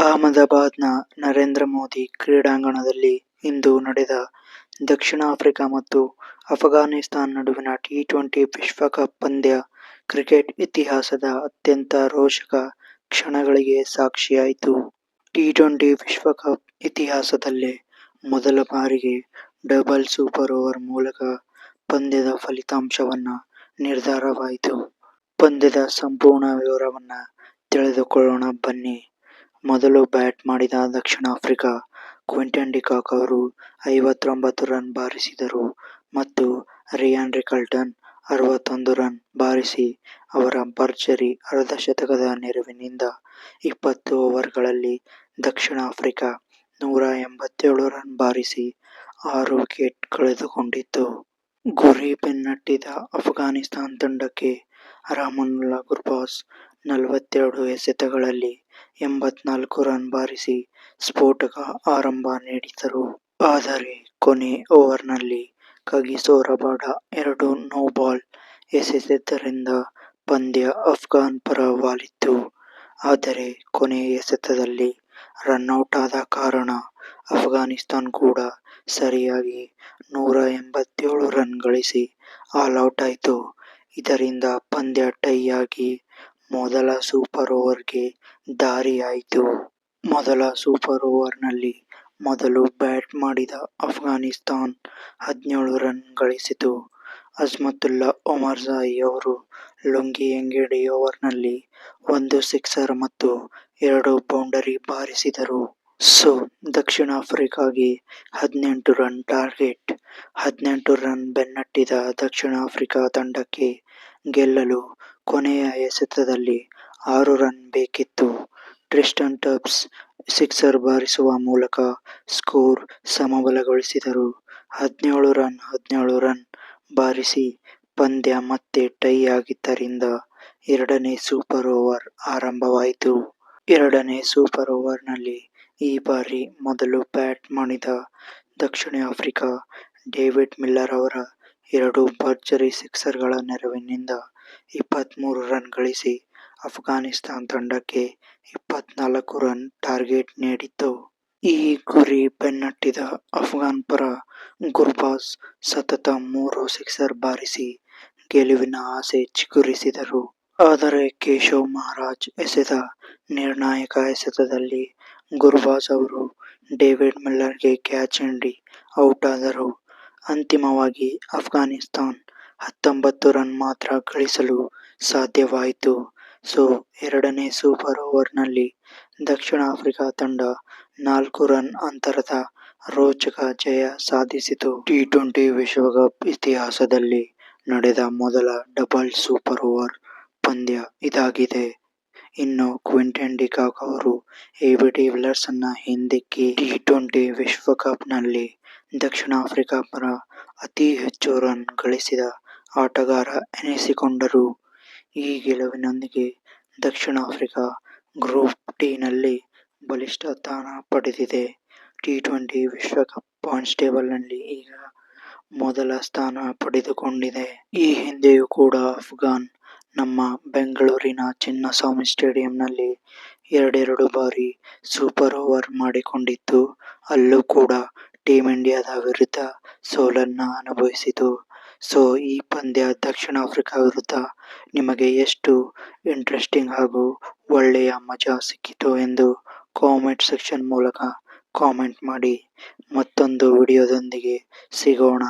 ಅಹಮದಾಬಾದ್ನ ನರೇಂದ್ರ ಮೋದಿ ಕ್ರೀಡಾಂಗಣದಲ್ಲಿ ಇಂದು ನಡೆದ ದಕ್ಷಿಣ ಆಫ್ರಿಕಾ ಮತ್ತು ಅಫ್ಘಾನಿಸ್ತಾನ್ ನಡುವಿನ ಟಿ-ಟ್ವೆಂಟಿ ವಿಶ್ವಕಪ್ ಪಂದ್ಯ ಕ್ರಿಕೆಟ್ ಇತಿಹಾಸದ ಅತ್ಯಂತ ರೋಚಕ ಕ್ಷಣಗಳಿಗೆ ಸಾಕ್ಷಿಯಾಯಿತು. ಟಿ-ಟ್ವೆಂಟಿ ವಿಶ್ವಕಪ್ ಇತಿಹಾಸದಲ್ಲೇ ಮೊದಲ ಬಾರಿಗೆ ಡಬಲ್ ಸೂಪರ್ ಓವರ್ ಮೂಲಕ ಪಂದ್ಯದ ಫಲಿತಾಂಶವನ್ನ ನಿರ್ಧಾರವಾಯಿತು. ಪಂದ್ಯದ ಸಂಪೂರ್ಣ ವಿವರವನ್ನ ತಿಳಿದುಕೊಳ್ಳೋಣ ಬನ್ನಿ. ಮೊದಲು ಬ್ಯಾಟ್ ಮಾಡಿದ ದಕ್ಷಿಣ ಆಫ್ರಿಕಾ ಕ್ವಿಂಟನ್ ಡಿಕಾಕ್ ಅವರು ಐವತ್ತೊಂಬತ್ತು ರನ್ ಬಾರಿಸಿದರು ಮತ್ತು ರಿಯಾನ್ ರಿಕಲ್ಟನ್ ಅರವತ್ತೊಂದು ರನ್ ಬಾರಿಸಿ ಅವರ ಭರ್ಜರಿ ಅರ್ಧಶತಕದ ನೆರವಿನಿಂದ ಇಪ್ಪತ್ತು ಓವರ್ಗಳಲ್ಲಿ ದಕ್ಷಿಣ ಆಫ್ರಿಕಾ ನೂರ ಎಂಬತ್ತೇಳು ರನ್ ಬಾರಿಸಿ ಆರು ವಿಕೆಟ್ ಕಳೆದುಕೊಂಡಿತ್ತು. ಗುರಿ ಬೆನ್ನಟ್ಟಿದ ಅಫ್ಘಾನಿಸ್ತಾನ್ ತಂಡಕ್ಕೆ ರಾಮನ್ ಗುರ್ಬಾಜ್ ನಲವತ್ತೆರಡು ಎಸೆತಗಳಲ್ಲಿ ಎಂಬತ್ನಾಲ್ಕು ರನ್ ಬಾರಿಸಿ ಸ್ಫೋಟಕ ಆರಂಭ ನೀಡಿದರು. ಆದರೆ ಕೊನೆ ಓವರ್ನಲ್ಲಿ ಕಗಿಸೋ ರಬಾಡ ಎರಡು ನೋ-ಬಾಲ್ ಎಸೆದಿದ್ದರಿಂದ ಪಂದ್ಯ ಅಫ್ಘಾನ್ ಪರ ವಾಲಿತ್ತು. ಆದರೆ ಕೊನೆ ಎಸೆತದಲ್ಲಿ ರನೌಟಾದ ಕಾರಣ ಅಫ್ಘಾನಿಸ್ತಾನ್ ಕೂಡ ಸರಿಯಾಗಿ ನೂರ ಎಂಬತ್ತೇಳು ರನ್ ಗಳಿಸಿ ಆಲೌಟಾಯಿತು. ಇದರಿಂದ ಪಂದ್ಯ ಟೈ ಆಗಿ ಮೊದಲ ಸೂಪರ್ ಓವರ್ಗೆ ದಾರಿಯಾಯಿತು. ಮೊದಲ ಸೂಪರ್ ಓವರ್ನಲ್ಲಿ ಮೊದಲು ಬ್ಯಾಟ್ ಮಾಡಿದ ಅಫ್ಘಾನಿಸ್ತಾನ್ ಹದಿನೇಳು ರನ್ ಗಳಿಸಿತು. ಅಜ್ಮತುಲ್ಲಾ ಒಮರ್ಜಾಯಿ ಅವರು ಲುಂಗಿ ಎಂಗೇಡಿ ಓವರ್ನಲ್ಲಿ ಒಂದು ಸಿಕ್ಸರ್ ಮತ್ತು ಎರಡು ಬೌಂಡರಿ ಬಾರಿಸಿದರು. ಸೊ ದಕ್ಷಿಣ ಆಫ್ರಿಕಾಗೆ ಹದಿನೆಂಟು ರನ್ ಟಾರ್ಗೆಟ್. ಹದಿನೆಂಟು ರನ್ ಬೆನ್ನಟ್ಟಿದ ದಕ್ಷಿಣ ಆಫ್ರಿಕಾ ತಂಡಕ್ಕೆ ಗೆಲ್ಲಲು ಕೊನೆಯ ಎಸೆತದಲ್ಲಿ ಆರು ರನ್ ಬೇಕಿತ್ತು. ಟ್ರಿಸ್ಟನ್ ಟಬ್ಸ್ ಸಿಕ್ಸರ್ ಬಾರಿಸುವ ಮೂಲಕ ಸ್ಕೋರ್ ಸಮಬಲಗೊಳಿಸಿದರು. ಹದಿನೇಳು ರನ್ ಹದಿನೇಳು ರನ್ ಬಾರಿಸಿ ಪಂದ್ಯ ಮತ್ತೆ ಟೈ ಆಗಿದ್ದರಿಂದ ಎರಡನೇ ಸೂಪರ್ ಓವರ್ ಆರಂಭವಾಯಿತು. ಎರಡನೇ ಸೂಪರ್ ಓವರ್ನಲ್ಲಿ ಈ ಬಾರಿ ಮೊದಲು ಬ್ಯಾಟ್ ಮಾಡಿದ ದಕ್ಷಿಣ ಆಫ್ರಿಕಾ ಡೇವಿಡ್ ಮಿಲ್ಲರ್ ಅವರ ಎರಡು ಭರ್ಜರಿ ಸಿಕ್ಸರ್ಗಳ ನೆರವಿನಿಂದ ಇಪ್ಪತ್ಮೂರು ರನ್ ಗಳಿಸಿ ಅಫ್ಘಾನಿಸ್ತಾನ್ ತಂಡಕ್ಕೆ ಇಪ್ಪತ್ನಾಲ್ಕು ರನ್ ಟಾರ್ಗೆಟ್ ನೀಡಿತ್ತು. ಈ ಗುರಿ ಬೆನ್ನಟ್ಟಿದ ಅಫ್ಘಾನ್ ಪರ ಗುರ್ಬಾಸ್ ಸತತ ಮೂರು ಸಿಕ್ಸರ್ ಬಾರಿಸಿ ಗೆಲುವಿನ ಆಸೆ ಚಿಗುರಿಸಿದರು. ಆದರೆ ಕೇಶವ್ ಮಹಾರಾಜ್ ಎಸೆದ ನಿರ್ಣಾಯಕ ಎಸೆತದಲ್ಲಿ ಗುರ್ಬಾಸ್ ಅವರು ಡೇವಿಡ್ ಮಿಲ್ಲರ್ಗೆ ಕ್ಯಾಚ್ ನೀಡಿ ಆದರು ಅಂತಿಮವಾಗಿ ಅಫ್ಘಾನಿಸ್ತಾನ ಹತ್ತೊಂಬತ್ತು ರನ್ ಮಾತ್ರ ಗಳಿಸಲು ಸಾಧ್ಯವಾಯಿತು. ಸೊ, ಎರಡನೇ ಸೂಪರ್ ಓವರ್ನಲ್ಲಿ ದಕ್ಷಿಣ ಆಫ್ರಿಕಾ ತಂಡ ನಾಲ್ಕು ರನ್ ಅಂತರದ ರೋಚಕ ಜಯ ಸಾಧಿಸಿತು. ಟಿ-ಟ್ವೆಂಟಿ ವಿಶ್ವಕಪ್ ಇತಿಹಾಸದಲ್ಲಿ ನಡೆದ ಮೊದಲ ಡಬಲ್ ಸೂಪರ್ ಓವರ್ ಪಂದ್ಯ ಇದಾಗಿದೆ. ಇನ್ನು ಕ್ವಿಂಟನ್ ವಿ ಅವರು ವಿಲರ್ಸ್ ಅನ್ನ ಹಿಂದಿಕ್ಕಿ ಟಿ-ಟ್ವೆಂಟಿ ವಿಶ್ವಕಪ್ನಲ್ಲಿ ದಕ್ಷಿಣ ಆಫ್ರಿಕಾ ಪರ ಅತಿ ಹೆಚ್ಚು ರನ್ ಗಳಿಸಿದ ಆಟಗಾರ ಎನಿಸಿಕೊಂಡರು. ಈ ಗೆಲುವಿನೊಂದಿಗೆ ದಕ್ಷಿಣ ಆಫ್ರಿಕಾ ಗ್ರೂಪ್ ಡಿನಲ್ಲಿ ಬಲಿಷ್ಠ ಸ್ಥಾನ ಪಡೆದಿದೆ. ಟಿ-ಟ್ವೆಂಟಿ ವಿಶ್ವಕಪ್ ಪಾಯಿಂಟ್ಸ್ ಟೇಬಲ್ನಲ್ಲಿ ಈಗ ಮೊದಲ ಸ್ಥಾನ ಪಡೆದುಕೊಂಡಿದೆ. ಈ ಹಿಂದೆಯೂ ಕೂಡ ಅಫ್ಘಾನ್ ನಮ್ಮ ಬೆಂಗಳೂರಿನ ಚಿನ್ನಸ್ವಾಮಿ ಸ್ಟೇಡಿಯಂನಲ್ಲಿ ಎರಡೆರಡು ಬಾರಿ ಸೂಪರ್ ಓವರ್ ಮಾಡಿಕೊಂಡಿತ್ತು. ಅಲ್ಲೂ ಕೂಡ ಟೀಮ್ ಇಂಡಿಯಾದ ವಿರುದ್ಧ ಸೋಲನ್ನು ಅನುಭವಿಸಿತು. ಸೊ ಈ ಪಂದ್ಯ ದಕ್ಷಿಣ ಆಫ್ರಿಕಾ ವಿರುದ್ಧ ನಿಮಗೆ ಎಷ್ಟು ಇಂಟ್ರೆಸ್ಟಿಂಗ್ ಹಾಗೂ ಒಳ್ಳೆಯ ಮಜಾ ಸಿಕ್ಕಿತು ಎಂದು ಕಾಮೆಂಟ್ ಸೆಕ್ಷನ್ ಮೂಲಕ ಕಾಮೆಂಟ್ ಮಾಡಿ. ಮತ್ತೊಂದು ವಿಡಿಯೋದೊಂದಿಗೆ ಸಿಗೋಣ.